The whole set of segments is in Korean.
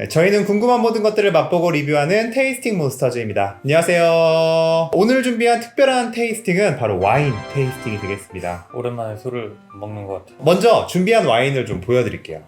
네, 저희는 궁금한 모든 것들을 맛보고 리뷰하는 테이스팅 몬스터즈입니다. 안녕하세요. 오늘 준비한 특별한 테이스팅은 바로 와인 테이스팅이 되겠습니다. 오랜만에 술을 먹는 것 같아요. 먼저 준비한 와인을 좀 보여드릴게요.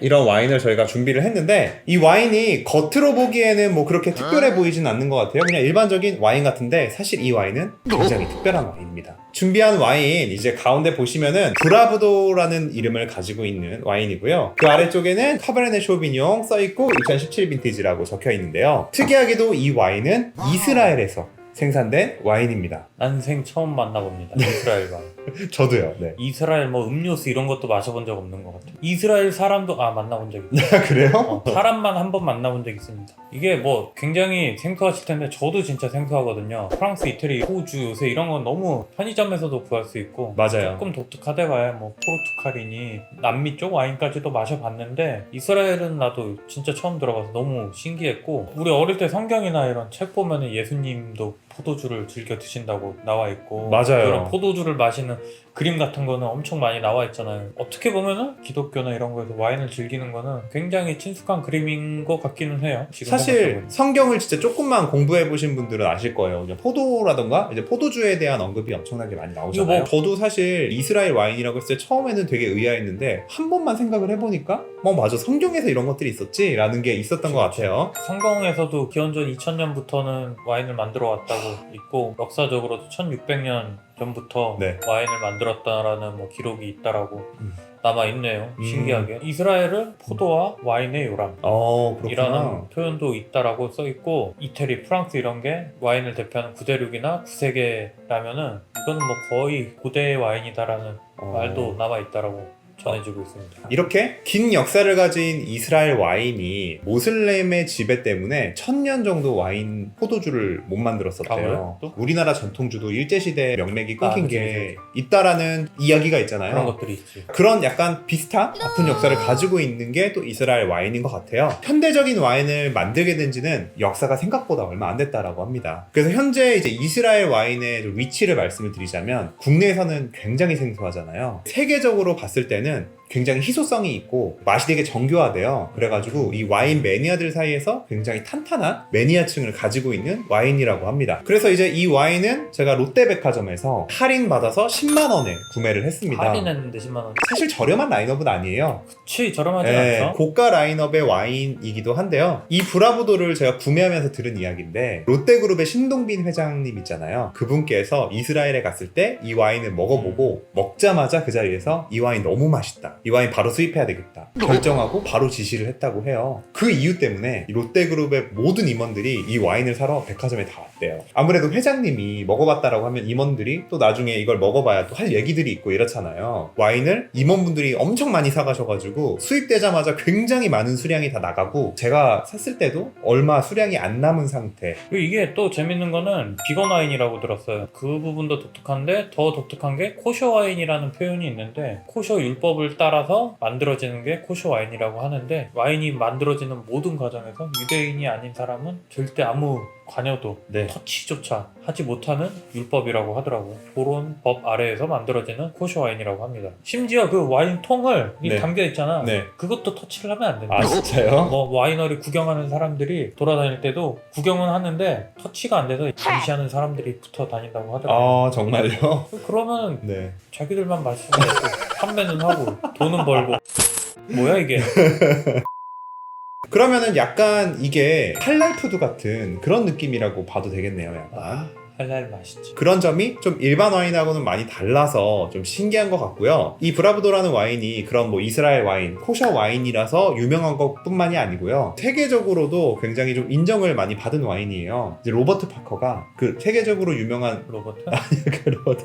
이런 와인을 저희가 준비를 했는데 이 와인이 겉으로 보기에는 뭐 그렇게 특별해 보이진 않는 것 같아요. 그냥 일반적인 와인 같은데 사실 이 와인은 굉장히 특별한 와인입니다. 준비한 와인 이제 가운데 보시면은 브라부도라는 이름을 가지고 있는 와인이고요. 그 아래쪽에는 카베르네 쇼비뇽 써 있고 2017 빈티지라고 적혀 있는데요. 특이하게도 이 와인은 이스라엘에서 생산된 와인입니다. 난생 처음 만나봅니다. 이스라엘 와인. 저도요. 네. 이스라엘 뭐 음료수 이런 것도 마셔본 적 없는 것 같아요. 이스라엘 사람도 아 만나본 적 있어요. 그래요? 어, 사람만 한 번 만나본 적 있습니다. 이게 뭐 굉장히 생소하실 텐데 저도 진짜 생소하거든요. 프랑스, 이태리, 호주 요새 이런 건 너무 편의점에서도 구할 수 있고 맞아요. 조금 독특하대가야 뭐 포르투갈이니 남미 쪽 와인까지도 마셔봤는데 이스라엘은 나도 진짜 처음 들어가서 너무 신기했고 우리 어릴 때 성경이나 이런 책 보면은 예수님도 포도주를 즐겨 드신다고 나와 있고 맞아요. 그런 포도주를 마시는 그림 같은 거는 엄청 많이 나와 있잖아요. 어떻게 보면은 기독교나 이런 거에서 와인을 즐기는 거는 굉장히 친숙한 그림인 것 같기는 해요. 지금 사실. 성경을 진짜 조금만 공부해 보신 분들은 아실 거예요. 이제 포도라던가 이제 포도주에 대한 언급이 엄청나게 많이 나오잖아요. 뭐- 저도 사실 이스라엘 와인이라고 했을 때 처음에는 되게 의아했는데 한 번만 생각을 해보니까 뭐 맞아 성경에서 이런 것들이 있었지라는 게 있었던 것 같아요. 성경에서도 기원전 2000년부터는 와인을 만들어 왔다고 있고 역사적으로도 1600년 전부터 네. 와인을 만들었다라는 뭐 기록이 있다라고 음. 남아 있네요. 음. 신기하게 이스라엘은 포도와 와인의 요람. 어 그렇구나. 이라는 표현도 있다라고 써 있고 이태리, 프랑스 이런 게 와인을 대표하는 구대륙이나 구세계라면은 이거는 뭐 거의 고대 와인이다라는 어. 말도 남아 있다라고 전해지고 있습니다. 이렇게 긴 역사를 가진 이스라엘 와인이 모슬렘의 지배 때문에 천년 정도 와인 포도주를 못 아, 만들었었대요. 그래요? 또? 우리나라 전통주도 일제시대 명맥이 끊긴 아, 그치, 게 있다라는 이야기가 있잖아요. 그런 것들이 있지. 그런 약간 비슷한 아픈 역사를 가지고 있는 게 또 이스라엘 와인인 것 같아요. 현대적인 와인을 만들게 된 지는 역사가 생각보다 얼마 안 됐다라고 합니다. 그래서 현재 이제 이스라엘 와인의 좀 위치를 말씀을 드리자면 국내에서는 굉장히 생소하잖아요. 세계적으로 봤을 때는 in. 굉장히 희소성이 있고 맛이 되게 정교하대요. 그래가지고 이 와인 매니아들 사이에서 굉장히 탄탄한 매니아층을 가지고 있는 와인이라고 합니다. 그래서 이제 이 와인은 제가 롯데백화점에서 할인 받아서 10만 원에 구매를 했습니다. 할인했는데 10만 원. 사실 저렴한 라인업은 아니에요. 그치 저렴하지 네, 않죠? 고가 라인업의 와인이기도 한데요. 이 브라보도를 제가 구매하면서 들은 이야기인데 롯데그룹의 신동빈 회장님 있잖아요. 그분께서 이스라엘에 갔을 때 이 와인을 먹어보고 먹자마자 그 자리에서 이 와인 너무 맛있다. 이 와인 바로 수입해야 되겠다. 결정하고 바로 지시를 했다고 해요. 그 이유 때문에 이 롯데그룹의 모든 임원들이 이 와인을 사러 백화점에 다 왔대요. 아무래도 회장님이 먹어봤다라고 하면 임원들이 또 나중에 이걸 먹어봐야 또 할 얘기들이 있고 이렇잖아요. 와인을 임원분들이 엄청 많이 사가셔가지고 수입되자마자 굉장히 많은 수량이 다 나가고 제가 샀을 때도 얼마 수량이 안 남은 상태. 이게 또 재밌는 거는 비건 와인이라고 들었어요. 그 부분도 독특한데 더 독특한 게 코쇼 와인이라는 표현이 있는데 코쇼 율법을 따 라서 만들어지는 게 코쇼 와인이라고 하는데 와인이 만들어지는 모든 과정에서 유대인이 아닌 사람은 절대 아무 관여도 네. 터치조차 하지 못하는 율법이라고 하더라고요. 그런 법 아래에서 만들어지는 코쇼 와인이라고 합니다. 심지어 그 와인 통을 이 네. 담겨 있잖아. 네. 그것도 터치를 하면 안 된다. 아 진짜요? 뭐 와이너리 구경하는 사람들이 돌아다닐 때도 구경은 하는데 터치가 안 돼서 감시하는 사람들이 붙어 다닌다고 하더라고요. 아 정말요? 그러면 네. 자기들만 마시고 판매는 하고 돈은 벌고 뭐야 이게? 그러면은 약간 이게 할랄푸드 같은 그런 느낌이라고 봐도 되겠네요. 약간. 아 할랄 맛있지. 그런 점이 좀 일반 와인하고는 많이 달라서 좀 신기한 것 같고요. 이 브라브도라는 와인이 그런 뭐 이스라엘 와인, 코셔 와인이라서 유명한 것 뿐만이 아니고요. 세계적으로도 굉장히 좀 인정을 많이 받은 와인이에요. 이제 로버트 파커가 그 세계적으로 유명한 로버트? 그 로버트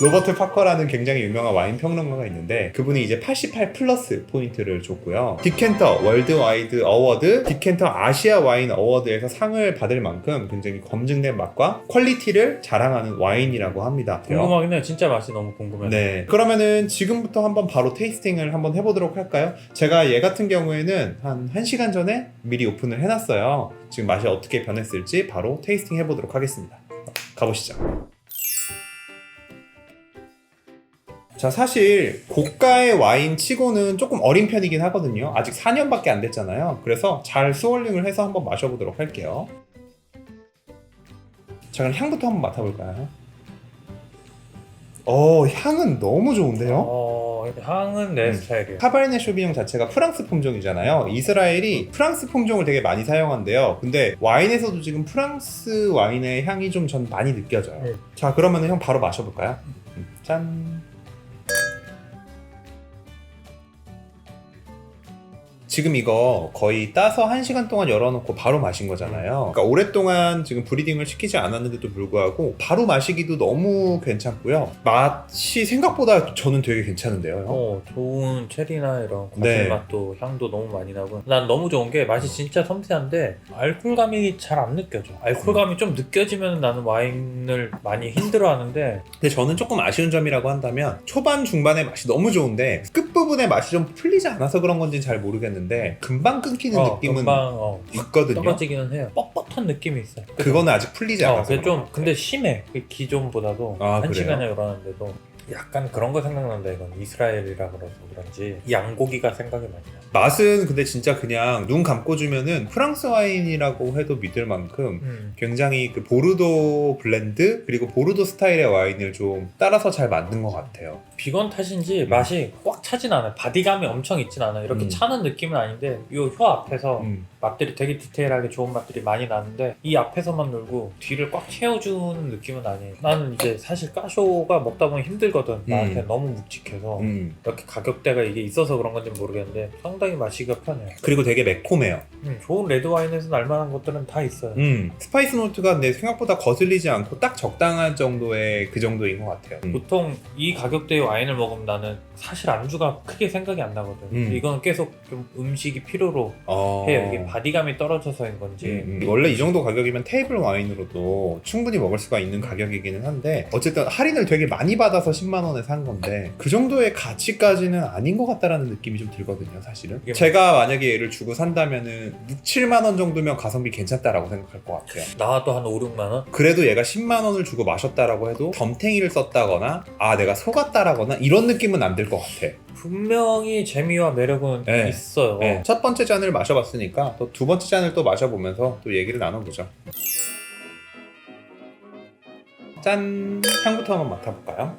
로버트 파커라는 굉장히 유명한 와인 평론가가 있는데 그분이 이제 88 플러스 포인트를 줬고요. 디켄터 월드 와이드 어워드, 디켄터 아시아 와인 어워드에서 상을 받을 만큼 굉장히 검증된 맛과 퀄리티를 자랑하는 와인이라고 합니다. 궁금하긴 해. 진짜 맛이 너무 궁금해. 네. 그러면은 지금부터 한번 바로 테이스팅을 한번 해보도록 할까요? 제가 얘 같은 경우에는 한 1시간 전에 미리 오픈을 해놨어요. 지금 맛이 어떻게 변했을지 바로 테이스팅 해보도록 하겠습니다. 가보시죠. 자, 사실 고가의 와인 치고는 조금 어린 편이긴 하거든요. 아직 4년밖에 안 됐잖아요. 그래서 잘 스월링을 해서 한번 마셔보도록 할게요. 자, 그럼 향부터 한번 맡아볼까요? 어, 향은 너무 좋은데요? 어, 향은 내 음. 스타일이에요. 카바르네 쇼비뇽 자체가 프랑스 품종이잖아요. 이스라엘이 프랑스 품종을 되게 많이 사용한대요. 근데 와인에서도 지금 프랑스 와인의 향이 좀 전 많이 느껴져요. 네. 자, 그러면 형 바로 마셔볼까요? 음, 짠. 지금 이거 거의 따서 1시간 동안 열어놓고 바로 마신 거잖아요. 그러니까 오랫동안 지금 브리딩을 시키지 않았는데도 불구하고 바로 마시기도 너무 괜찮고요. 맛이 생각보다 저는 되게 괜찮은데요. 형? 어, 좋은 체리나 이런 과일 네. 맛도 향도 너무 많이 나고 난 너무 좋은 게 맛이 진짜 섬세한데 알코올감이 잘 안 느껴져 알코올감이 좀 느껴지면 나는 와인을 많이 힘들어하는데 근데 저는 조금 아쉬운 점이라고 한다면 초반 중반의 맛이 너무 좋은데 끝부분의 맛이 좀 풀리지 않아서 그런 건지 잘 모르겠는데 금방 끊기는 어, 느낌은 금방 어, 있거든요. 떨어지기는 해요 뻣뻣한 느낌이 있어요 그거는 아직 풀리지 어, 않아서. 그런 좀것 근데. 심해 그 기존보다도 아, 한 그래요? 시간에 열었는데도 약간 그런 거 생각난다 이건 이스라엘이라 그래서 그런지 양고기가 생각이 많이 나 맛은 근데 진짜 그냥 눈 감고 주면은 프랑스 와인이라고 해도 믿을 만큼 음. 굉장히 그 보르도 블렌드 그리고 보르도 스타일의 와인을 좀 따라서 잘 만든 것 같아요. 비건 탓인지 맛이 꽉 차진 않아요. 바디감이 엄청 있진 않아요. 이렇게 음. 차는 느낌은 아닌데 이 혀 앞에서 음. 맛들이 되게 디테일하게 좋은 맛들이 많이 나는데 이 앞에서만 놀고 뒤를 꽉 채워주는 느낌은 아니에요. 나는 이제 사실 까쇼가 먹다 보면 힘들거든. 나한테 너무 묵직해서 음. 이렇게 가격대가 이게 있어서 그런 건지 모르겠는데 상당히 마시기가 편해요. 그리고 되게 매콤해요. 음, 좋은 레드 와인에서 날만한 것들은 다 있어요. 음. 스파이스 노트가 내 생각보다 거슬리지 않고 딱 적당한 정도의 그 정도인 것 같아요. 음. 보통 이 가격대의 와인을 먹으면 나는 사실 안주가 크게 생각이 안 나거든. 음. 이거는 계속 좀 음식이 필요로 어... 해요. 이게 바디감이 떨어져서인 건지. 음, 음. 원래 이 정도 가격이면 테이블 와인으로도 충분히 먹을 수가 있는 가격이기는 한데 어쨌든 할인을 되게 많이 받아서 10만 원에 산 건데 그 정도의 가치까지는 아닌 것 같다라는 느낌이 좀 들거든요 사실은 이게 뭐- 제가 만약에 얘를 주고 산다면은 6, 7만 원 정도면 가성비 괜찮다라고 생각할 것 같아요 나와도 한 5, 6만 원? 그래도 얘가 10만 원을 주고 마셨다라고 해도 덤탱이를 썼다거나 아 내가 속았다라거나 이런 느낌은 안 들 것 같아 분명히 재미와 매력은 네. 있어요. 네, 첫 번째 잔을 마셔봤으니까 또 두 번째 잔을 또 마셔보면서 또 얘기를 나눠보죠. 짠! 향부터 한번 맡아볼까요?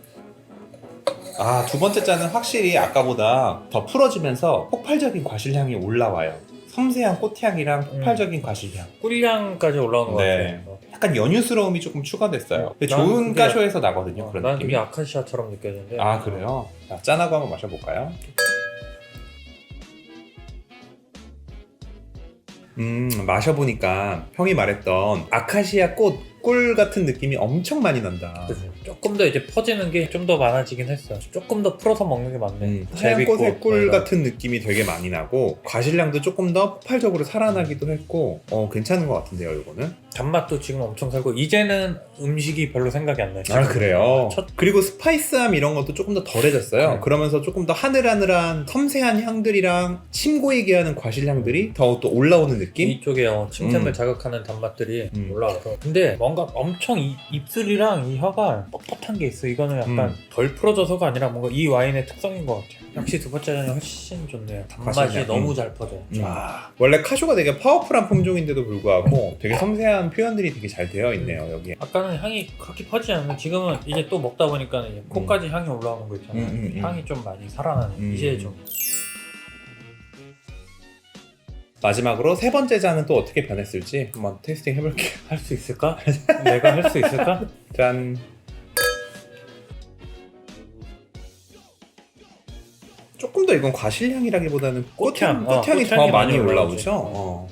아, 두 번째 잔은 확실히 아까보다 더 풀어지면서 폭발적인 과실향이 올라와요. 섬세한 꽃향이랑 폭발적인 과실향. 꿀향까지 올라오는 네. 것 같아요. 약간 연유스러움이 조금 추가됐어요. 근데 난 좋은 그게- 가쇼에서 나거든요, 어, 그런 난 느낌이. 아카시아처럼 느껴지는데. 아, 그래요? 자, 짠하고 한번 마셔볼까요? 음, 마셔보니까 형이 말했던 아카시아 꽃, 꿀 같은 느낌이 엄청 많이 난다. 그치. 조금 더 이제 퍼지는 게 좀 더 많아지긴 했어. 조금 더 풀어서 먹는 게 맞네. 음, 하얀 제비꽃, 꽃의 꿀뭐 이런. 같은 느낌이 되게 많이 나고 과실량도 조금 더 폭발적으로 살아나기도 했고 어 괜찮은 것 같은데요 이거는 단맛도 지금 엄청 살고 이제는 음식이 별로 생각이 안 나요. 아 그래요 첫- 그리고 스파이스함 이런 것도 조금 더 덜해졌어요 네. 그러면서 조금 더 하늘하늘한 섬세한 향들이랑 침 고이게 하는 과실 향들이 더 또 올라오는 느낌 이쪽에 어, 침샘을 음. 자극하는 단맛들이 음. 올라와서 근데 뭔가 엄청 이- 입술이랑 이 혀가 뻣뻣한 게 있어 이거는 약간 음. 덜 풀어져서가 아니라 뭔가 이 와인의 특성인 것 같아요 역시 두 번째 잔이 훨씬 좋네요 단맛이. 너무 음. 잘 퍼져 요 음. 쫙. 원래 카쇼가 되게 파워풀한 품종인데도 불구하고 되게 섬세한 표현들이 되게 잘 되어 있네요 여기에 아까는 향이 그렇게 퍼지지 않는데 지금은 이제 또 먹다 보니까 이제 코까지 향이 올라오는 거 있잖아요 음, 음, 음. 향이 좀 많이 살아나네 음. 이제 좀 마지막으로 세 번째 잔은 또 어떻게 변했을지 한번 테이스팅 해볼게요 할 수 있을까? 내가 할 수 있을까? 짠. 조금 더 이건 과실향이라기보다는 꽃향, 꽃향, 어, 꽃향이 더 꽃향이 많이 많이 올라오죠. 올라오지. 어.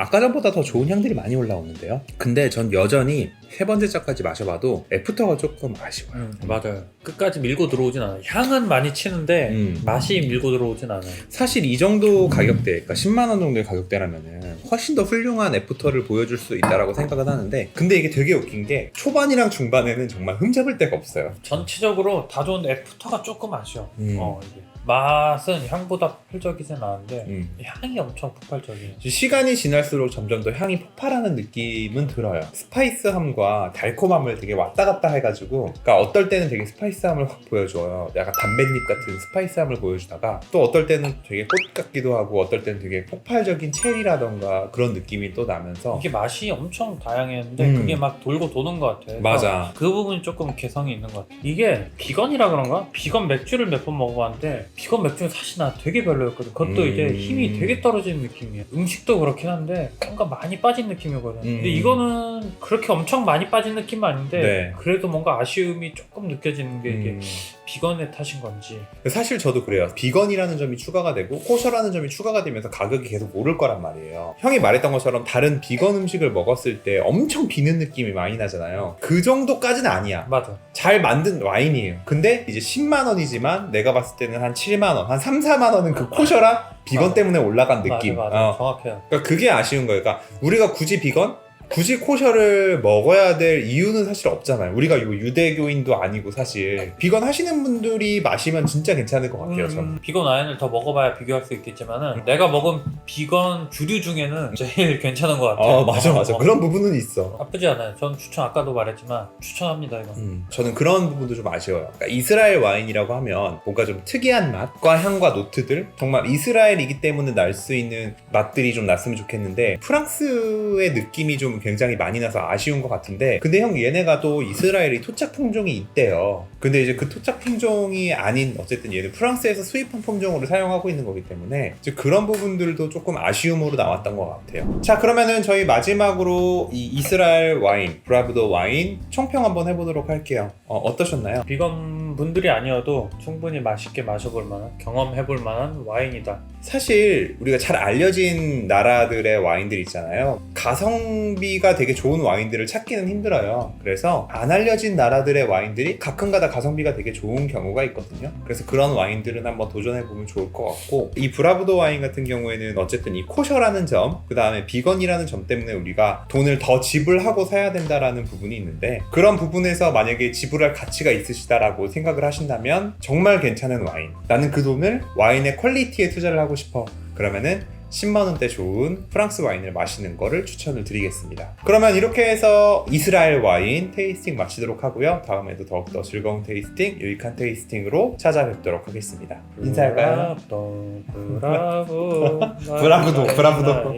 아까 전보다 더 좋은 향들이 많이 올라오는데요. 근데 전 여전히 세 번째 잔까지 마셔봐도 애프터가 조금 아쉬워요. 음, 맞아요 끝까지 밀고 들어오진 않아요 향은 많이 치는데 음. 맛이 밀고 들어오진 않아요 사실 이 정도 가격대, 그러니까 10만 원 정도의 가격대라면은 훨씬 더 훌륭한 애프터를 보여줄 수 있다라고 생각은 하는데, 근데 이게 되게 웃긴 게 초반이랑 중반에는 정말 흠잡을 데가 없어요. 전체적으로 다 좋은데 애프터가 조금 아쉬워. 음. 어, 이게. 맛은 향보다 폭발적이진 않은데 음. 향이 엄청 폭발적이에요. 시간이 지날수록 점점 더 향이 폭발하는 느낌은 들어요. 스파이스함과 시큼함과 달콤함을 되게 왔다 갔다 해가지고 그러니까 어떨 때는 되게 스파이스함을 확 보여줘요. 약간 담뱃잎 같은 스파이스함을 보여주다가 또 어떨 때는 되게 꽃 같기도 하고 어떨 때는 되게 폭발적인 체리라던가 그런 느낌이 또 나면서 이게 맛이 엄청 다양했는데 음. 그게 막 돌고 도는 것 같아. 맞아. 그 부분이 조금 개성이 있는 것 같아. 이게 비건이라 그런가? 비건 맥주를 몇 번 먹어봤는데 비건 맥주는 사실 나 되게 별로였거든. 그것도 음. 이제 힘이 되게 떨어지는 느낌이야. 음식도 그렇긴 한데 뭔가 많이 빠진 느낌이거든. 음. 근데 이거는 그렇게 엄청 많이 빠진 느낌은 아닌데 네. 그래도 뭔가 아쉬움이 조금 느껴지는 게 이게 음. 비건의 탓인 건지. 사실 저도 그래요. 비건이라는 점이 추가가 되고 코셔라는 점이 추가가 되면서 가격이 계속 오를 거란 말이에요. 형이 말했던 것처럼 다른 비건 음식을 먹었을 때 엄청 비는 느낌이 많이 나잖아요. 그 정도까지는 아니야. 맞아. 잘 만든 와인이에요. 근데 이제 10만 원이지만 내가 봤을 때는 한 7만 원, 한 3, 4만 원은 그 코셔라 비건 맞아. 때문에 올라간 느낌. 맞아, 맞아. 어. 정확해요. 그러니까 그게 아쉬운 거예요. 그러니까 우리가 굳이 비건? 굳이 코셔를 먹어야 될 이유는 사실 없잖아요. 우리가 이거 유대교인도 아니고 사실 비건 하시는 분들이 마시면 진짜 괜찮을 것 같아요. 저는. 음, 비건 와인을 더 먹어봐야 비교할 수 있겠지만은 내가 먹은 비건 주류 중에는 제일 괜찮은 것 같아요. 어 맞아 맞아 어, 그런 부분은 있어. 나쁘지 않아요. 전 추천 아까도 말했지만 추천합니다 이거. 음, 저는 그런 부분도 좀 아쉬워요. 그러니까 이스라엘 와인이라고 하면 뭔가 좀 특이한 맛과 향과 노트들 정말 이스라엘이기 때문에 날 수 있는 맛들이 좀 났으면 좋겠는데 프랑스의 느낌이 좀 굉장히 많이 나서 아쉬운 것 같은데 근데 형 얘네가 또 이스라엘이 토착 품종이 있대요. 근데 이제 그 토착 품종이 아닌 어쨌든 얘는 프랑스에서 수입한 품종으로 사용하고 있는 거기 때문에 이제 그런 부분들도 조금 아쉬움으로 나왔던 것 같아요. 자 그러면은 저희 마지막으로 이 이스라엘 와인 브라브도 와인 총평 한번 해보도록 할게요. 어, 어떠셨나요? 비건 분들이 아니어도 충분히 맛있게 마셔볼 만한 경험해볼 만한 와인이다. 사실 우리가 잘 알려진 나라들의 와인들 있잖아요. 가성비가 되게 좋은 와인들을 찾기는 힘들어요. 그래서 안 알려진 나라들의 와인들이 가끔가다 가성비가 되게 좋은 경우가 있거든요. 그래서 그런 와인들은 한번 도전해보면 좋을 것 같고 이 브라브도 와인 같은 경우에는 어쨌든 이 코셔라는 점, 그 다음에 비건이라는 점 때문에 우리가 돈을 더 지불하고 사야 된다라는 부분이 있는데 그런 부분에서 만약에 지불할 가치가 있으시다라고 생각 을 하신다면 정말 괜찮은 와인. 나는 그 돈을 와인의 퀄리티에 투자를 하고 싶어. 그러면은 10만 원대 좋은 프랑스 와인을 마시는 거를 추천을 드리겠습니다. 그러면 이렇게 해서 이스라엘 와인 테이스팅 마치도록 하고요. 다음에도 더욱더 즐거운 테이스팅, 유익한 테이스팅으로 찾아뵙도록 하겠습니다. 인사할까요? 브라보, 브라보, 브라보도, 브라보도.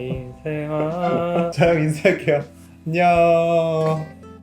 자, 형 인사할게요. 안녕.